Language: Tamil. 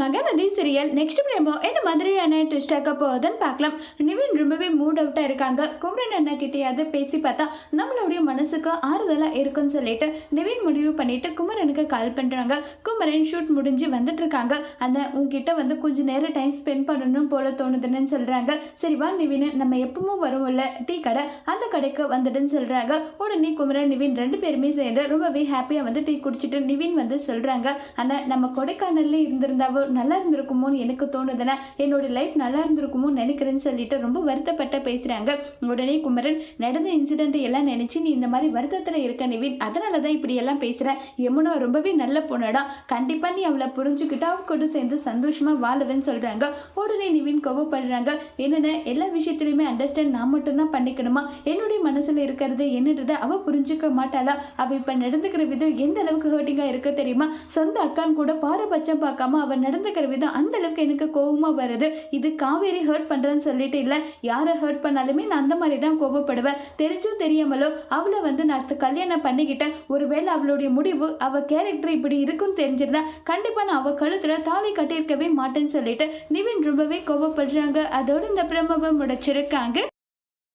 மகநதி சீரியல் நெக்ஸ்ட் பிரேமோ என்ன மாதிரியான ட்விஸ்ட் ஆக்க போகுதுன்னு பார்க்கலாம். நிவின் ரொம்பவே மூட் அவுட்டாக இருக்காங்க. குமரன் அண்ணா கிட்டேயாவது பேசி பார்த்தா நம்மளுடைய மனசுக்கு ஆறுதலாக இருக்கும்னு சொல்லிட்டு நிவின் முடிவு பண்ணிட்டு குமரனுக்கு கால் பண்ணுறாங்க குமரன் ஷூட் முடிஞ்சு வந்துட்டு இருக்காங்க. அந்த உங்ககிட்ட வந்து கொஞ்சம் நேரம் டைம் ஸ்பெண்ட் பண்ணணும் போல தோணுதுன்னு சொல்கிறாங்க சரி வா நிவின் நம்ம எப்பவும் வருவோம்ல டீ கடை அந்த கடைக்கு வந்துடுன்னு சொல்கிறாங்க உடனே குமரன் நிவின் ரெண்டு பேருமே சேர்ந்து ரொம்பவே ஹாப்பியாக வந்து டீ குடிச்சிட்டு நிவின் வந்து சொல்கிறாங்க ஆனால் நம்ம கொடைக்கானல்ல இருந்திருந்தாவோ நல்லா இருந்திருக்குமோன்னு எனக்கு தோணுதுன்னா என்னோட லைஃப் நல்லா இருந்திருக்குமோன்னு நினைக்கிறேன்னு சொல்லிட்டு ரொம்ப வருத்தப்பட்ட பேசுகிறாங்க உடனே குமரன் நடந்த இன்சிடென்ட் எல்லாம் நினச்சி நீ இந்த மாதிரி வருத்தத்தில் இருக்க நிவின். அதனால தான் இப்படி எல்லாம் பேசுகிறேன் யமுனா ரொம்பவே நல்ல பொண்ணடா. கண்டிப்பாக நீ அவளை புரிஞ்சுக்கிட்டு அவ கூட சேர்ந்து சந்தோஷமாக வாழவேன்னு சொல்கிறாங்க உடனே நிவின் கோவப்படுறாங்க. என்னென்ன எல்லா விஷயத்துலையுமே அண்டர்ஸ்டாண்ட் நான் மட்டும்தான் பண்ணிக்கணுமா? என்னுடைய மனசில் இருக்கிறது என்னன்றதை அவள் புரிஞ்சுக்க மாட்டாளா? அவள் இப்போ நடந்துக்கிற விதம் எந்த அளவுக்கு ஹர்ட்டிங்காக இருக்க தெரியுமா? சொந்த அக்கான் கூட பாரபட்சம் பார்க்காம அவள் நடந்து நடந்த கருவி தான். அந்த அளவுக்கு எனக்கு கோவமாக வருது இது காவேரி ஹர்ட் பண்ணுறேன்னு சொல்லிட்டு இல்லை. யாரை ஹர்ட் பண்ணாலுமே நான் அந்த மாதிரி தான் கோபப்படுவேன் தெரிஞ்சும் தெரியாமலோ அவளை வந்து நான் கல்யாணம் பண்ணிக்கிட்டேன் ஒருவேளை அவளுடைய முடிவு அவள் கேரக்டர் இப்படி இருக்குன்னு தெரிஞ்சிருந்தா கண்டிப்பாக நான் அவள் கழுத்தில் தாலி கட்டியிருக்கவே மாட்டேன்னு சொல்லிட்டு நிவின் ரொம்பவே கோபப்படுறாங்க அதோடு இந்த பிரமவை முடிச்சிருக்காங்க.